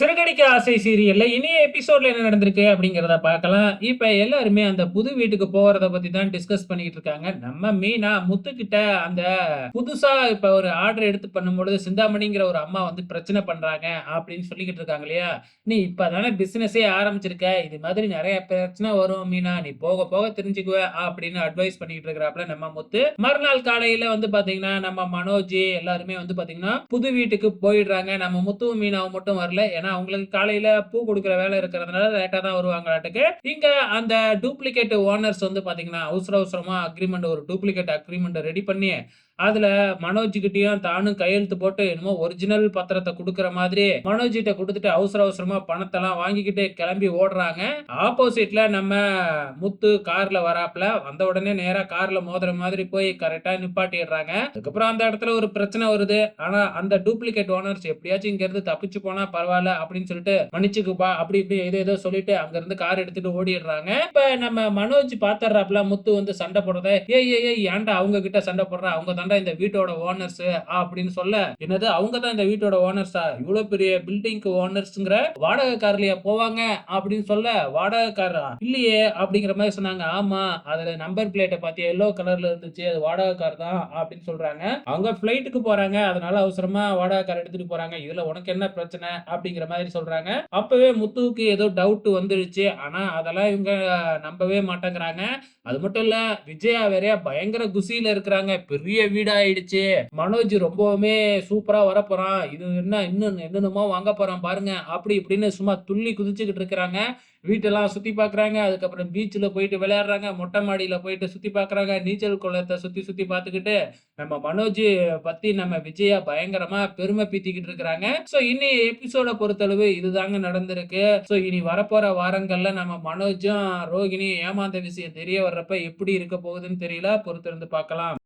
சிறகடிக்க ஆசை சீரியல்ல இனிய எபிசோட்ல என்ன நடந்திருக்கு அப்படிங்கிறத பார்க்கலாம். இப்ப எல்லாருமே அந்த புது வீட்டுக்கு போறத பத்தி தான் டிஸ்கஸ் பண்ணிக்கிட்டு இருக்காங்க. நம்ம மீனா முத்துக்கிட்ட அந்த புதுசா இப்ப ஒரு ஆர்டர் எடுத்து பண்ணும்பொழுது சிந்தாமணிங்கிற ஒரு அம்மா வந்து பிரச்சனை பண்றாங்க அப்படின்னு சொல்லிக்கிட்டு இருக்காங்க இல்லையா? "நீ இப்பதானே பிசினஸே ஆரம்பிச்சிருக்க. இது மாதிரி நிறைய பிரச்சனை வரும் மீனா. நீ போக போக தெரிஞ்சுக்குவ" அப்படின்னு அட்வைஸ் பண்ணிக்கிட்டு இருக்கிறாப்ல நம்ம முத்து. மறுநாள் காலையில வந்து பாத்தீங்கன்னா, நம்ம மனோஜ் எல்லாருமே வந்து பாத்தீங்கன்னா, புது வீட்டுக்கு போயிடுறாங்க. நம்ம முத்துவும் மீனாவும் மட்டும் வரல. ஏன்னா அவங்களுக்கு காலையில பூ கொடுக்குற வேலை இருக்கிறதுனால லேட்டா தான் வருவாங்களாட்டுக்கு. இங்க அந்த டூப்ளிகேட் ஓனர்ஸ் வந்து பாத்தீங்கன்னா, அவசர அவசரமா அக்ரிமெண்ட் ஒரு டூப்ளிகேட் அக்ரிமெண்ட் ரெடி பண்ணி, அதுல மனோஜ் கிட்டயும் தானும் கையெழுத்து போட்டு என்னமோ ஒரிஜினல் பத்திரத்தை கொடுக்கற மாதிரி மனோஜ் கிட்ட அவசர அவசரமா பணத்தெல்லாம் வாங்கிக்கிட்டு கிளம்பி ஓடுறாங்க. ஆப்போசிட்ல நம்ம முத்து கார்ல வராப்ல. வந்த உடனே நேரா கார்ல மோதுற மாதிரி போய் கரெக்டா நிப்பாட்டிடுறாங்க. அதுக்கப்புறம் அந்த இடத்துல ஒரு பிரச்சனை வருது. ஆனா அந்த டூப்ளிகேட் ஓனர்ஸ் எப்படியாச்சும் இங்க இருந்து தப்பிச்சு போனா பரவாயில்ல அப்படின்னு சொல்லிட்டு மன்னிச்சுக்குப்பா அப்படி இப்படி ஏதோ ஏதோ சொல்லிட்டு அங்க இருந்து கார் எடுத்துட்டு ஓடிடுறாங்க. இப்ப நம்ம மனோஜ் பாத்துறாப்ல முத்து வந்து சண்டை போடுறத. ஏ ஏ ஏ ஏன்டா அவங்க கிட்ட சண்டை போடுற? அவங்க தான்டா இந்த வீட்டோட ஓனர்ஸ்" அப்படின்னு சொல்ல, "என்னது அவங்க தான் இந்த வீட்டோட ஓனர்ஸா? இவ்வளவு பெரிய பில்டிங்க்கு ஓனர்ஸ்ங்கிற வாடகை போவாங்க?" அப்படின்னு சொல்ல, வாடகைக்காரா இல்லையே" அப்படிங்கிற மாதிரி சொன்னாங்க. "ஆமா அதுல நம்பர் பிளேட்டை பாத்தியா? எல்லோ கலர்ல இருந்துச்சு. அது வாடகைக்கார் தான்" அப்படின்னு சொல்றாங்க. அவங்க ஃப்ளைட்டுக்கு போறாங்க. அதனால அவசரமா வாடகைக்கார் எடுத்துட்டு போறாங்க. இதுல உனக்கு என்ன பிரச்சனை? அப்படிங்கிற மாதிரி சொல்றாங்க. அப்பவே முத்துவுக்கு ஏதோ டவுட் வந்துருச்சு. ஆனா அதெல்லாம் இவங்க நம்பவே மாட்டேங்கிறாங்க. அது மட்டும் இல்ல விஜயா வேற பயங்கர குசியில இருக்கிறாங்க. பெரிய வீடாயிடுச்சு. மனோஜ் ரொம்பவுமே சூப்பரா வரப்போறான். இது என்ன இன்னும் என்னென்னமோ வாங்க போறான் பாருங்க. அப்படி இப்படின்னு சும்மா துள்ளி குதிச்சுக்கிட்டு இருக்கிறாங்க. வீட்டெல்லாம் சுத்தி பார்க்குறாங்க. அதுக்கப்புறம் பீச்சில் போயிட்டு விளையாடுறாங்க. மொட்டை மாடியில போயிட்டு சுத்தி பார்க்குறாங்க. நீச்சல் குளத்தை சுத்தி சுத்தி பார்த்துக்கிட்டு, நம்ம மனோஜ் பத்தி நம்ம விஜயா பயங்கரமா பெருமை பீத்திக்கிட்டு இருக்கிறாங்க. ஸோ இனி எபிசோட பொறுத்தளவு இதுதாங்க நடந்திருக்கு. ஸோ இனி வரப்போற வாரங்கள்ல நம்ம மனோஜும், ரோகிணி ஏமாந்த விஷயம் தெரிய வர்றப்ப எப்படி இருக்க போகுதுன்னு தெரியல. பொறுத்திருந்து பார்க்கலாம்.